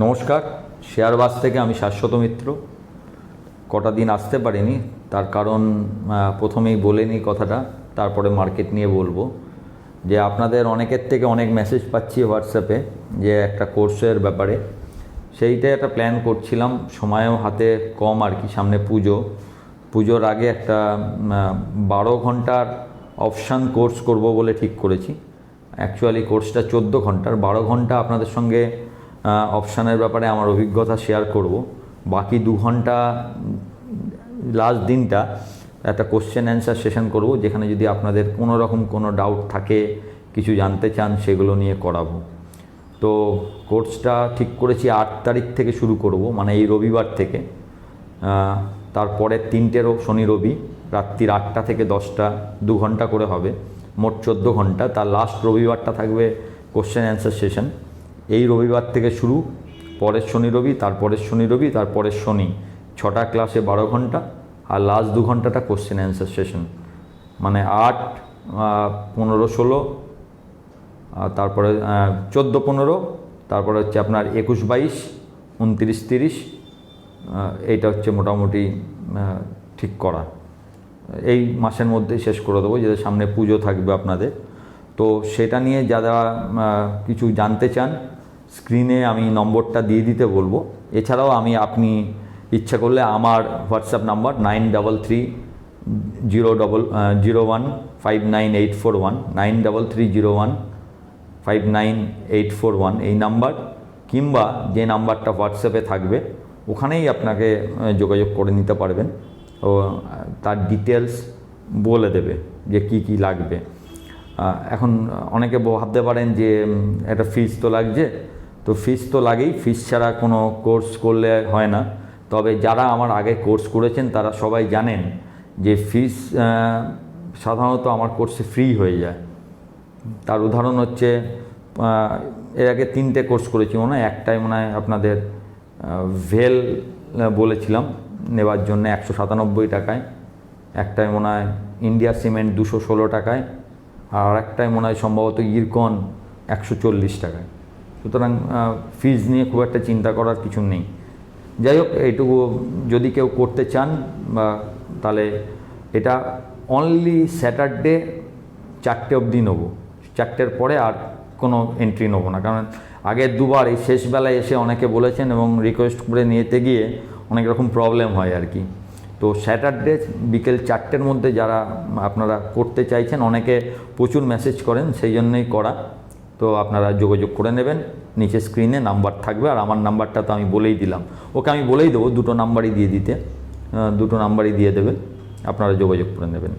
নমস্কার শেয়ারবাস থেকে আমি শাশ্বত মিত্র। কটা দিন আসতে পারিনি, তার কারণ প্রথমেই বলে নিই কথাটা, তারপরে মার্কেট নিয়ে বলব। যে আপনাদের অনেকের থেকে অনেক মেসেজ পাচ্ছি হোয়াটসঅ্যাপে যে একটা কোর্সের ব্যাপারে। সেইটাই একটা প্ল্যান করছিলাম, সময়ও হাতে কম আর কি, সামনে পুজো। পুজোর আগে একটা বারো ঘণ্টার অপশান কোর্স করব বলে ঠিক করেছি। অ্যাকচুয়ালি কোর্সটা চোদ্দ ঘণ্টার, বারো ঘণ্টা আপনাদের সঙ্গে অপশানের ব্যাপারে আমার অভিজ্ঞতা শেয়ার করব। বাকি দু ঘণ্টা লাস্ট দিনটা একটা কোশ্চেন অ্যান্সার সেশন করব, যেখানে যদি আপনাদের কোনো রকম কোনো ডাউট থাকে, কিছু জানতে চান, সেগুলো নিয়ে করাবো। তো কোর্সটা ঠিক করেছি আট তারিখ থেকে শুরু করব মানে এই রবিবার থেকে। তারপরে তিনটেরও শনি রবি, রাত্রির আটটা থেকে দশটা, দু ঘণ্টা করে হবে, মোট চোদ্দ ঘণ্টা। তার লাস্ট রবিবারটা থাকবে কোশ্চেন অ্যান্সার সেশন এই রবিবার থেকে শুরু, পরের শনি রবি, তারপরের শনি রবি, তারপরের শনি। ছটা ক্লাসে বারো ঘণ্টা আর লাস্ট দু ঘন্টাটা কোশ্চেন অ্যান্সার সেশন মানে আট পনেরো, ষোলো তারপরে চোদ্দ, পনেরো, তারপরে হচ্ছে আপনার একুশ, বাইশ, উনত্রিশ, তিরিশ এইটা হচ্ছে মোটামুটি ঠিক করা। এই মাসের মধ্যেই শেষ করে দেবো, যেটা সামনে পুজো থাকবে আপনাদের। তো সেটা নিয়ে যারা কিছু জানতে চান স্ক্রিনে আমি নম্বরটা দিয়ে দিতে বলব। এছাড়াও আমি আপনি ইচ্ছা করলে আমার WhatsApp number nine double three zero double zero one five nine eight four one nine double three zero one five nine eight four one এই নাম্বার কিংবা যে নাম্বারটা হোয়াটসঅ্যাপে থাকবে, ওখানেই আপনাকে যোগাযোগ করে নিতে পারবেন। ও তার ডিটেলস বলে দেবে যে কি কি লাগবে। এখন অনেকে ভাবতে পারেন যে একটা ফিস তো লাগছে। তো ফিস তো লাগেই ফিস ছাড়া কোনো কোর্স করলে হয় না। তবে যারা আমার আগে কোর্স করেছেন, তারা সবাই জানেন যে ফিস সাধারণত আমার কোর্সে ফ্রি হয়ে যায়। তার উদাহরণ হচ্ছে এর আগে তিনটে কোর্স করেছি, মনে হয় একটাই মনে হয় আপনাদের ভেল বলেছিলাম, নেবার জন্য একশো সাতানব্বই টাকায়। একটাই মনে হয় ইন্ডিয়া সিমেন্ট দুশো ষোলো টাকায়। আর একটাই মনে হয় সম্ভবত ইরকন একশো চল্লিশ টাকায়। সুতরাং ফিজ নিয়ে খুব একটা চিন্তা করার কিছু নেই। যাই হোক, এইটুকু যদি কেউ করতে চান বা তাহলে এটা অনলি স্যাটারডে চারটে অবধি নেব। চারটের পরে আর কোনো এন্ট্রি নেব না। কারণ আগের দুবার এই শেষবেলায় এসে অনেকে বলেছেন এবং রিকোয়েস্ট করে নিতে গিয়ে অনেক রকম প্রবলেম হয় আর কি। তো স্যাটারডে বিকেল চারটের মধ্যে যারা আপনারা করতে চাইছেন, অনেকে প্রচুর মেসেজ করেন, সেই জন্যই করা। তো আপনারা যোগাযোগ করে নেবেন, নিচে স্ক্রিনে নাম্বার থাকবে, আর আমার নাম্বারটা তো আমি বলেই দিলাম। ওকে আমি বলেই দেবো, দুটো নাম্বারই দিয়ে দিতে। দুটো নাম্বারই দিয়ে দেবে আপনারা যোগাযোগ করে নেবেন।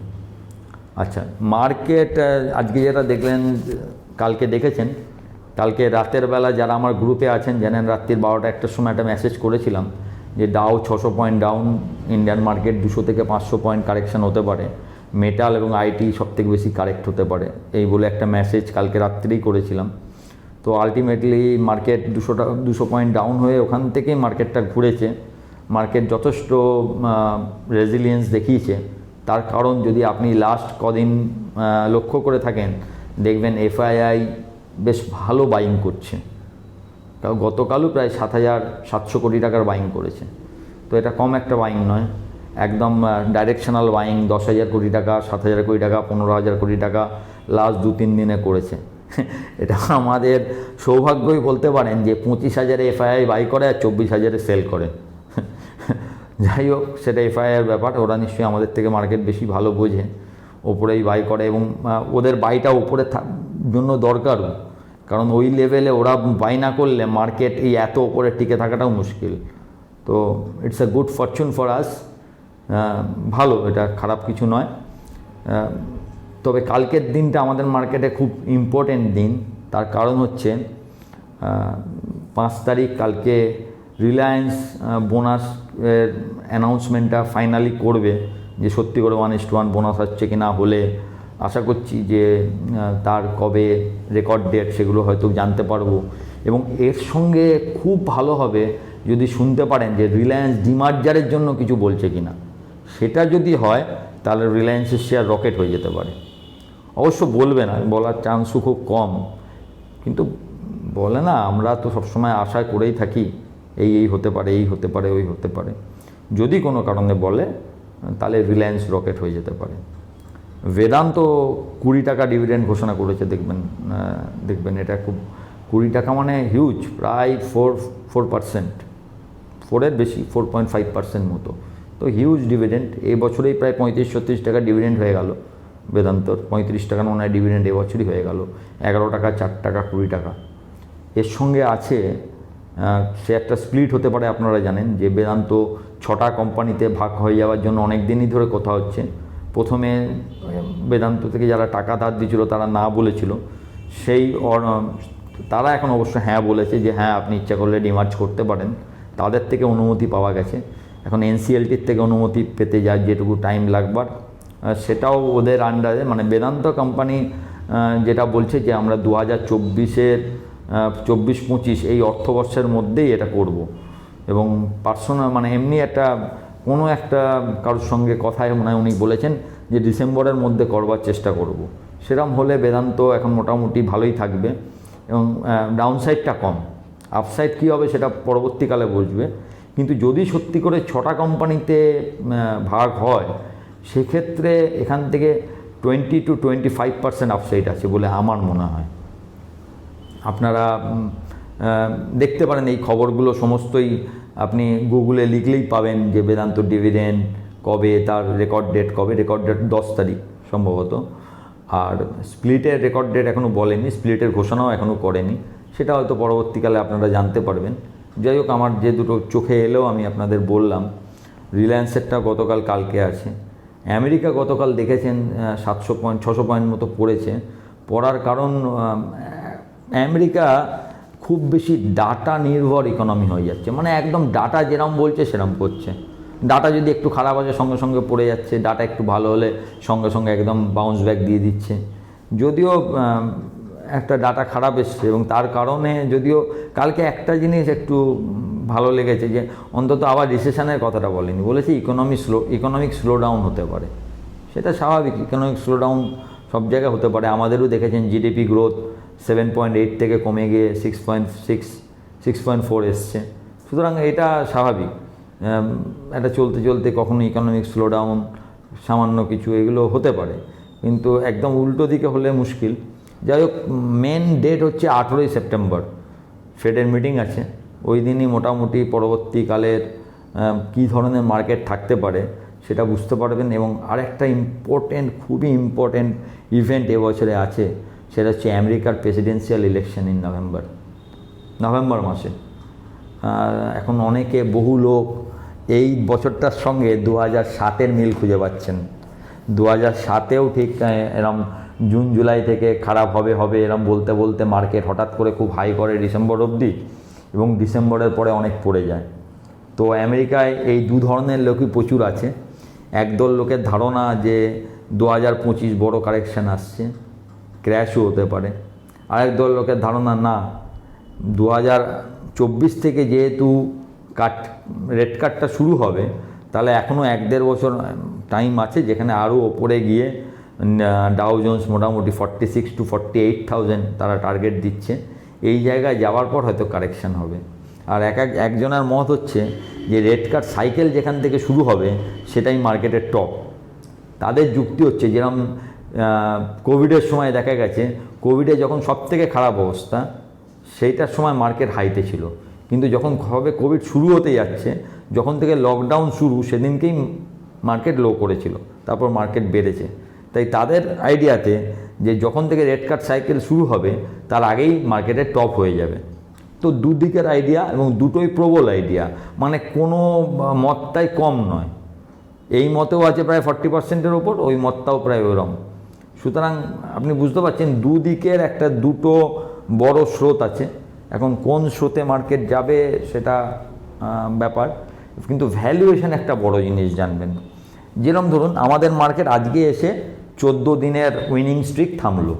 আচ্ছা মার্কেট আজকে যেটা দেখলেন, কালকে দেখেছেন, কালকে রাতের বেলা যারা আমার গ্রুপে আছেন, জানেন রাত্রির বারোটা একটার সময় একটা মেসেজ করেছিলাম। যে ডাও ছশো পয়েন্ট ডাউন ইন্ডিয়ান মার্কেট দুশো থেকে পাঁচশো পয়েন্ট কারেকশন হতে পারে। মেটাল এবং আইটি সব থেকে বেশি কারেক্ট হতে পারে। এই বলে একটা মেসেজ কালকে রাত্রেই করেছিলাম। তো আলটিমেটলি মার্কেট দুশোটা দুশো পয়েন্ট ডাউন হয়ে ওখান থেকেই মার্কেটটা ঘুরেছে। মার্কেট যথেষ্ট রেজিলিয়েন্স দেখিয়েছে। তার কারণ যদি আপনি লাস্ট কদিন লক্ষ্য করে থাকেন, দেখবেন এফআইআই বেশ ভালো বাইং করছে। কারণ গতকালও প্রায় সাত হাজার সাতশো কোটি টাকার বাইং করেছে। তো এটা কম একটা বাইং নয়। একদম ডাইরেকশনাল বাইং দশ হাজার কোটি টাকা, সাত হাজার কোটি টাকা, পনেরো হাজার কোটি টাকা লাস্ট দু, তিন দিনে করেছে। এটা আমাদের সৌভাগ্যই বলতে পারেন যে পঁচিশ হাজারে এফআইআই বাই করে আর চব্বিশ হাজারে সেল করে। যাই হোক, সেটা এফআইআর ব্যাপার, ওরা নিশ্চয়ই আমাদের থেকে মার্কেট বেশি ভালো বোঝে। ওপরেই বাই করে এবং ওদের বাইটা ওপরে জন্য দরকারও। কারণ ওই লেভেলে ওরা বাই না করলে মার্কেট এই এত ওপরে টিকে থাকাটাও মুশকিল। তো it's a good fortune for us ভালো, এটা খারাপ কিছু নয়। তবে কালকের দিনটা আমাদের মার্কেটে খুব ইম্পর্টেন্ট দিন। তার কারণ হচ্ছে পাঁচ তারিখ কালকে রিলায়েন্স বোনাস অ্যানাউন্সমেন্টটা ফাইনালি করবে যে সত্যি করে one is two one bonus হচ্ছে কি না হলে আশা করছি যে তার কবে রেকর্ড ডেট সেগুলো হয়তো জানতে পারব। এবং এর সঙ্গে খুব ভালো হবে যদি শুনতে পারেন যে রিলায়েন্স ডিমার্জারের জন্য কিছু বলছে কি না সেটা যদি হয়, তাহলে রিলায়েন্সের শেয়ার রকেট হয়ে যেতে পারে। অবশ্য বলবে না, বলার চান্সও খুব কম। কিন্তু বলে না, আমরা তো সবসময় আশা করেই থাকি, এই এই হতে পারে, এই হতে পারে, ওই হতে পারে। যদি কোনো কারণে বলে, তাহলে রিলায়েন্স রকেট হয়ে যেতে পারে। বেদান্ত কুড়ি টাকা ডিভিডেন্ড ঘোষণা করেছে, দেখবেন দেখবেন, এটা খুব, কুড়ি টাকা মানে হিউজ প্রায় ফোর ফোর পার্সেন্ট ফোরের বেশি ফোর পয়েন্ট ফাইভ পার্সেন্ট মতো। তো হিউজ ডিভিডেন্ড এই বছরেই প্রায় পঁয়ত্রিশ, ছত্রিশ টাকা ডিভিডেন্ড হয়ে গেল বেদান্তর। পঁয়ত্রিশ টাকা মনে হয় ডিভিডেন্ড এবছরই হয়ে গেল, এগারো টাকা, চার টাকা, কুড়ি টাকা। এর সঙ্গে আছে সে একটা স্প্লিট হতে পারে, আপনারা জানেন, যে বেদান্ত ছটা কোম্পানিতে ভাগ হয়ে যাওয়ার জন্য অনেক দিনই ধরে কথা হচ্ছে। প্রথমে বেদান্ত থেকে যারা টাকা ধার দিয়েছিল, তারা না বলেছিল। সেই তারা এখন অবশ্য হ্যাঁ বলেছে যে হ্যাঁ আপনি ইচ্ছা করলে ডিমার্জ করতে পারেন। তাদের থেকে অনুমতি পাওয়া গেছে। এখন এনসিএলটির থেকে অনুমতি পেতে যায় যেটুকু টাইম লাগবার সেটাও ওদের আন্ডারে মানে বেদান্ত কোম্পানি যেটা বলছে যে, আমরা দু হাজার চব্বিশের চব্বিশ পঁচিশ এই অর্থবর্ষের মধ্যেই এটা করব। এবং পার্সোনাল মানে এমনি একটা কোনো একটা কারোর সঙ্গে কথায় মনে হয় উনি বলেছেন যে ডিসেম্বরের মধ্যে করবার চেষ্টা করব। সেরম হলে বেদান্ত এখন মোটামুটি ভালোই থাকবে এবং ডাউনসাইডটা কম। আপসাইড কী হবে সেটা পরবর্তীকালে বুঝবে। কিন্তু যদি সত্যি করে ছটা কোম্পানিতে ভাগ হয়, সেক্ষেত্রে এখান থেকে twenty two twenty five percent upside আছে বলে আমার মনে হয়। আপনারা দেখতে পারেন এই খবরগুলো সমস্তই আপনি গুগলে লিখলেই পাবেন যে বেদান্ত ডিভিডেন্ড কবে তার রেকর্ড ডেট কবে রেকর্ড ডেট দশ তারিখ সম্ভবত। আর স্প্লিটের রেকর্ড ডেট এখনও বলেনি স্প্লিটের ঘোষণাও এখনও করেনি। সেটা হয়তো পরবর্তীকালে আপনারা জানতে পারবেন। যাই হোক, আমার যে দুটো চোখে এলেও আমি আপনাদের বললাম রিলায়েন্সেরটা গতকাল কালকে আছে। আমেরিকা গতকাল দেখেছেন সাতশো পয়েন্ট, ছশো পয়েন্ট মতো পড়েছে। পড়ার কারণ আমেরিকা খুব বেশি ডাটা নির্ভর ইকোনমি হয়ে যাচ্ছে। মানে একদম ডাটা যেরম বলছে, সেরম করছে। ডাটা যদি একটু খারাপ আছে, সঙ্গে সঙ্গে পড়ে যাচ্ছে। ডাটা একটু ভালো হলে সঙ্গে সঙ্গে একদম বাউন্স ব্যাক দিয়ে দিচ্ছে। যদিও একটা ডাটা খারাপ এসছে এবং তার কারণে যদিও কালকে একটা জিনিস একটু ভালো লেগেছে যে, অন্তত আবার রিসেশনের কথাটা বলেনি। বলেছে economy slow economic slow down হতে পারে। সেটা স্বাভাবিক ইকোনমিক স্লো ডাউন সব জায়গায় হতে পারে। আমাদেরও দেখেছেন GDP growth seven point eight থেকে কমে গিয়ে six point six six point four এসছে। সুতরাং এটা স্বাভাবিক। এটা চলতে চলতে কখনো ইকোনমিক স্লোডাউন সামান্য কিছু এগুলো হতে পারে। কিন্তু একদম উল্টো দিকে হলে মুশকিল। যাই হোক মেন ডেট হচ্ছে আঠেরোই সেপ্টেম্বর। ফেডের মিটিং আছে। ওই দিনই মোটামুটি পরবর্তীকালের কী ধরনের মার্কেট থাকতে পারে সেটা বুঝতে পারবেন। এবং আরেকটা ইম্পর্টেন্ট খুবই ইম্পর্টেন্ট ইভেন্ট এবছরে আছে। সেটা হচ্ছে আমেরিকার presidential election in November November মাসে। এখন অনেকে বহু লোক এই বছরটার সঙ্গে দু হাজার সাতের মিল খুঁজে পাচ্ছেন। দু হাজার সাতেও ঠিক এরম জুন, জুলাই থেকে খারাপ হবে হবে এরম বলতে বলতে মার্কেট হঠাৎ করে খুব হাই করে ডিসেম্বর অবধি এবং ডিসেম্বরের পরে অনেক পড়ে যায়। তো আমেরিকায় এই দু ধরনের লোকই প্রচুর আছে। একদল লোকের ধারণা যে দু হাজার পঁচিশ বড়ো কারেকশান আসছে। ক্র্যাশও হতে পারে। আরেক দল লোকের ধারণা, না দু চব্বিশ থেকে যেহেতু কাট রেড কার্ডটা শুরু হবে, তাহলে এখনও এক দেড় বছর টাইম আছে যেখানে আরও ওপরে গিয়ে ডাউ জোন্স মোটামুটি forty six to forty eight thousand তারা টার্গেট দিচ্ছে। এই জায়গায় যাওয়ার পর হয়তো কারেকশান হবে। আর এক এক, একজনের মত হচ্ছে যে রেড কার্ড সাইকেল যেখান থেকে শুরু হবে, সেটাই মার্কেটের টপ তাদের যুক্তি হচ্ছে যেরকম কোভিডের সময় দেখা গেছে, কোভিডে যখন সব থেকে খারাপ অবস্থা, সেইটার সময় মার্কেট হাইতে ছিল। কিন্তু যখন হবে কোভিড শুরু হতে যাচ্ছে, যখন থেকে লকডাউন শুরু, সেদিনকেই মার্কেট লো করেছিল, তারপর মার্কেট বেড়েছে। তাই তাদের আইডিয়াতে যে যখন থেকে রেড কার্ড সাইকেল শুরু হবে, তার আগেই মার্কেটে টপ হয়ে যাবে। তো দুদিকের আইডিয়া এবং দুটোই প্রবল আইডিয়া। মানে কোনো মতটাই কম নয়। এই মতেও আছে প্রায় ফর্টি পার্সেন্টের ওপর, ওই মতটাও প্রায় ওরম। সুতরাং আপনি বুঝতে পারছেন দুদিকের একটা দুটো বড় স্রোত আছে। এখন কোন স্রোতে মার্কেট যাবে সেটা ব্যাপার। কিন্তু ভ্যালুয়েশন একটা বড় জিনিস জানবেন। যেরকম ধরুন, আমাদের মার্কেট আজকে এসে চোদ্দ দিনের উইনিং স্ট্রিক থামলো।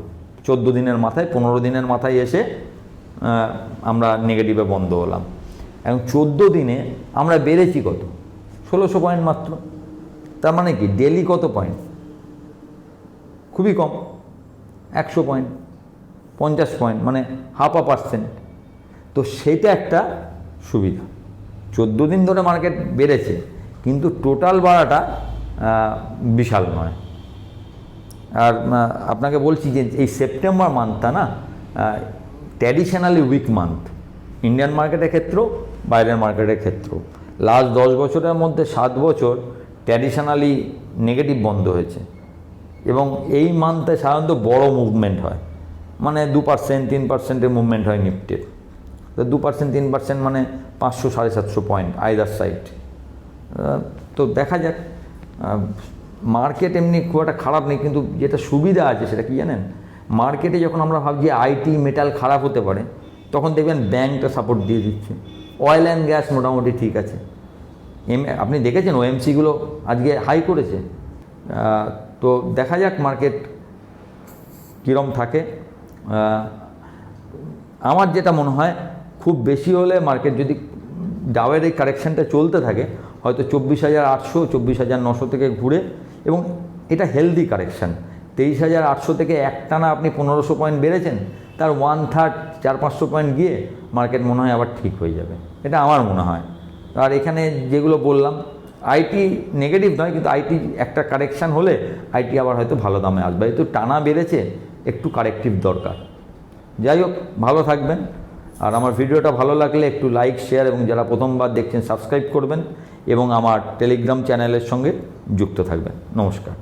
চোদ্দ দিনের মাথায়, পনেরো দিনের মাথায় এসে আমরা নেগেটিভে বন্ধ হলাম। এবং চোদ্দ দিনে আমরা বেড়েছি কত? ষোলোশো পয়েন্ট মাত্র। তার মানে কি? ডেলি কত পয়েন্ট খুবই কম। একশো পয়েন্ট পঞ্চাশ পয়েন্ট মানে হাফ আ পার্সেন্ট তো সেটা একটা সুবিধা। চোদ্দ দিন ধরে মার্কেট বেড়েছে, কিন্তু টোটাল বাড়াটা বিশাল নয়। আর আপনাকে বলছি যে এই সেপ্টেম্বর মান্থটা না ট্র্যাডিশনালি উইক মান্থ ইন্ডিয়ান মার্কেটের ক্ষেত্রেও, বাইরের মার্কেটের ক্ষেত্রেও। লাস্ট দশ বছরের মধ্যে সাত বছর ট্র্যাডিশনালি নেগেটিভ বন্ধ হয়েছে। এবং এই মান্থে সাধারণত বড় মুভমেন্ট হয়। মানে দু পার্সেন্ট তিন পার্সেন্টের মুভমেন্ট হয় নিফটির। তো দু পার্সেন্ট তিন পার্সেন্ট মানে পাঁচশো, সাড়ে সাতশো পয়েন্ট আইদার সাইড তো দেখা যাক। মার্কেট এমনি খুব একটা খারাপ নেই, কিন্তু যেটা সুবিধা আছে সেটা কি জানেন? মার্কেটে যখন আমরা ভাবছি আইটি মেটাল খারাপ হতে পারে, তখন দেখবেন ব্যাংকটা সাপোর্ট দিয়ে দিচ্ছে। অয়েল অ্যান্ড গ্যাস মোটামুটি ঠিক আছে। এম আপনি দেখেছেন ওএমসিগুলো আজকে হাই করেছে। তো দেখা যাক মার্কেট কীরম থাকে। আমার যেটা মনে হয়, খুব বেশি হলে মার্কেট যদি ডাওয়ের এই কারেকশানটা চলতে থাকে, হয়তো চব্বিশ হাজার আটশো, চব্বিশ হাজার নশো থেকে ঘুরে এবং এটা হেলদি কারেকশান তেইশ হাজার আটশো থেকে একটানা আপনি পনেরোশো পয়েন্ট বেড়েছেন, তার ওয়ান থার্ড চার পাঁচশো পয়েন্ট গিয়ে মার্কেট মনে হয় আবার ঠিক হয়ে যাবে। এটা আমার মনে হয়। আর এখানে যেগুলো বললাম আইটি নেগেটিভ নয়, কিন্তু আইটি একটা কারেকশান হলে আইটি আবার হয়তো ভালো দামে আসবে। একটু টানা বেড়েছে, একটু কারেকটিভ দরকার। যাই হোক, ভালো থাকবেন। আর আমার ভিডিওটা ভালো লাগলে একটু লাইক শেয়ার এবং যারা প্রথমবার দেখছেন সাবস্ক্রাইব করবেন এবং আমার টেলিগ্রাম চ্যানেলের সঙ্গে যুক্ত থাকবেন। নমস্কার।